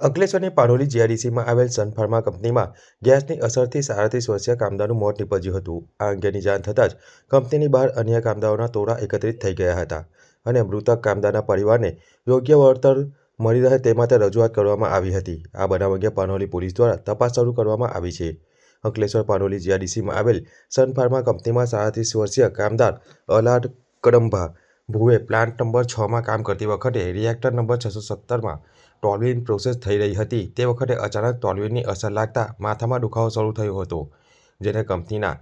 અંકલેશ્વરની પાનોલી જીઆઈડીસીમાં આવેલ Sun Pharma કંપનીમાં ગેસની અસરથી સાડત્રીસ વર્ષીય કામદારનું મોત નીપજ્યું હતું. આ અંગેની જાણ થતાં જ કંપનીની બહાર અન્ય કામદારોના ટોળા એકત્રિત થઈ ગયા હતા અને મૃતક કામદારના પરિવારને યોગ્ય વળતર મળી રહે તે માટે રજૂઆત કરવામાં આવી હતી. આ બનાવ અંગે પાનોલી પોલીસ દ્વારા તપાસ શરૂ કરવામાં આવી છે. અંકલેશ્વર પાનોલી જીઆઈડીસીમાં આવેલ સન ફાર્મા કંપનીમાં સાડત્રીસ વર્ષીય કામદાર અલાડ કડંભા ભુવે પ્લાન્ટ નંબર છમાં કામ કરતી વખતે રિએક્ટર નંબર છસો સત્તરમાં ટોલ્વિન પ્રોસેસ થઈ રહી હતી. તે વખતે અચાનક ટોલવીનની અસર લાગતા માથામાં દુખાવો શરૂ થયો હતો, જેને કંપનીના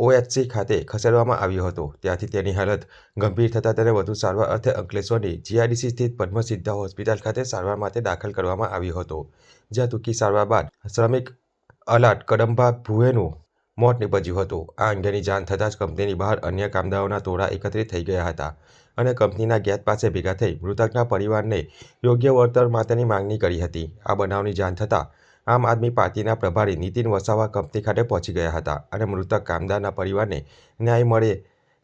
ઓએચસી ખાતે ખસેડવામાં આવ્યો હતો. ત્યાંથી તેની હાલત ગંભીર થતાં તેને વધુ સારવાર અર્થે અંકલેશ્વરની જીઆઈડીસી સ્થિત પદ્મસિદ્ધા હોસ્પિટલ ખાતે સારવાર માટે દાખલ કરવામાં આવ્યો હતો, જ્યાં ટૂંકી સારવાર બાદ શ્રમિક અલાટ કડંભા ભુવેનું મોત નીપજ્યું હતું. આ અંગેની જાણ થતાં જ કંપનીની બહાર અન્ય કામદારોના ટોળા એકત્રિત થઈ ગયા હતા અને કંપનીના ગેટ પાસે ભેગા થઈ મૃતકના પરિવારને યોગ્ય વળતર માટેની માંગણી કરી હતી. આ બનાવની જાણ થતાં આમ આદમી પાર્ટીના પ્રભારી નીતિન વસાવા કંપની ખાતે પહોંચી ગયા હતા અને મૃતક કામદારના પરિવારને ન્યાય મળે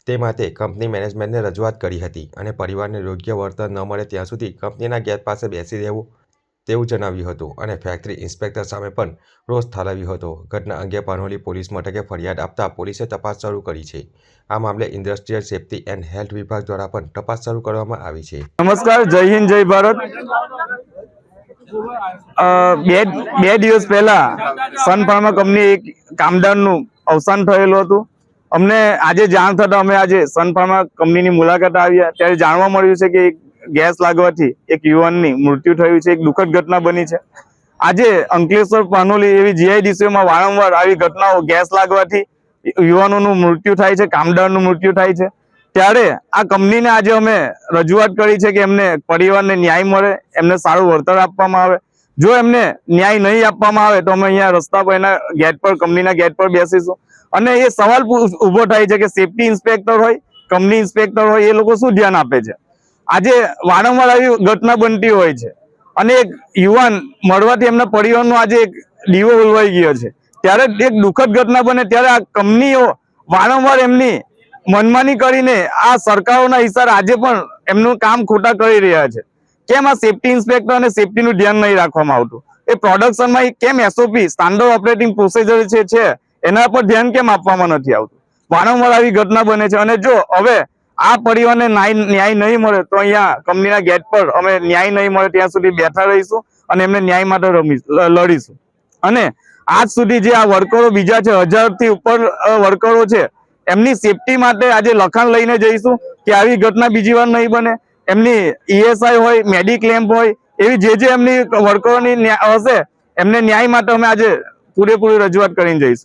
તે માટે કંપની મેનેજમેન્ટને રજૂઆત કરી હતી અને પરિવારને યોગ્ય વળતર ન મળે ત્યાં સુધી કંપનીના ગેટ પાસે બેસી રહેવું તેવું જણાવ્યું હતું અને ફેક્ટરી ઇન્સ્પેક્ટર સામે પણ રોષ ઠાલવ્યો હતો. ઘટના અંગે પાનોલી પોલીસ મથકે ફરિયાદ આપતા પોલીસે તપાસ શરૂ કરી છે. આ મામલે ઇન્ડસ્ટ્રીયલ સેફ્ટી એન્ડ હેલ્થ વિભાગ દ્વારા પણ તપાસ શરૂ કરવામાં આવી છે. નમસ્કાર, જય હિન્દ, જય ભારત. બે બે દિવસ પહેલા સન ફાર્મા કંપની એક કામદારનું અવસાન થયેલું હતું. અમને આજે જાણ થતા અમે આજે સન ફાર્મા કંપનીની મુલાકાત આવ્યા ત્યારે જાણવા મળ્યું છે કે એક ગેસ લાગવાથી એક યુવાનની મૃત્યુ થયું છે, એક દુઃખદ ઘટના બની છે. આજે અંકલેશ્વર પાનોલી એવી જીઆઈડીસીઓમાં વારંવાર આવી ઘટનાઓ ગેસ લાગવાથી યુવાનોનું મૃત્યુ થાય છે, કામદારનું મૃત્યુ થાય છે. ત્યારે આ કંપનીને આજે અમે રજૂઆત કરી છે કે એમને પરિવારને ન્યાય મળે, એમને સારું વળતર આપવામાં આવે. જો એમને ન્યાય નહીં આપવામાં આવે તો અમે અહીંયા રસ્તા પર એના ગેટ પર, કંપનીના ગેટ પર બેસીશું. અને એ સવાલ ઊભો થાય છે કે સેફટી ઇન્સ્પેક્ટર હોય, કંપની ઇન્સ્પેક્ટર હોય, એ લોકો શું ધ્યાન આપે છે? આજે વારંવાર આવી ઘટના બનતી હોય છે. અને એક યુવાન મળવાથી એમના પરિવારનો આજે એક દીવો ઉલવાઈ ગયો છે. ત્યારે એક દુઃખદ ઘટના બને, ત્યારે આ કંપનીઓ વારંવાર એમની મનમાની કરીને આ સરકારોના હિસાર આજે પણ એમનું કામ ખોટા કરી રહ્યા છે. કેમ આ સેફટી ઇન્સ્પેક્ટર અને સેફટીનું ધ્યાન નહીં રાખવામાં આવતું? એ પ્રોડક્શનમાં કેમ એસઓપી સ્ટાન્ડર્ડ ઓપરેટિંગ પ્રોસિજર છે, એના પર ધ્યાન કેમ આપવામાં નથી આવતું? વારંવાર આવી ઘટના બને છે. અને જો હવે આ પરિવારને ન્યાય નહીં મળે તો અહીંયા કંપનીના ગેટ પર અમે ન્યાય નહીં મળે ત્યાં સુધી બેઠા રહીશું અને એમને ન્યાય માટે લડીશું. અને આજ સુધી જે આ વર્કરો બીજા છે, હજારથી ઉપર વર્કરો છે, એમની સેફટી માટે આજે લખાણ લઈને જઈશું કે આવી ઘટના બીજી વાર નહીં બને. એમની ઈએસઆઈ હોય મેડિક્લેમ હોય, એવી જે જે એમની વર્કરોની હશે, એમને ન્યાય માટે અમે આજે પૂરેપૂરી રજૂઆત કરીને જઈશું.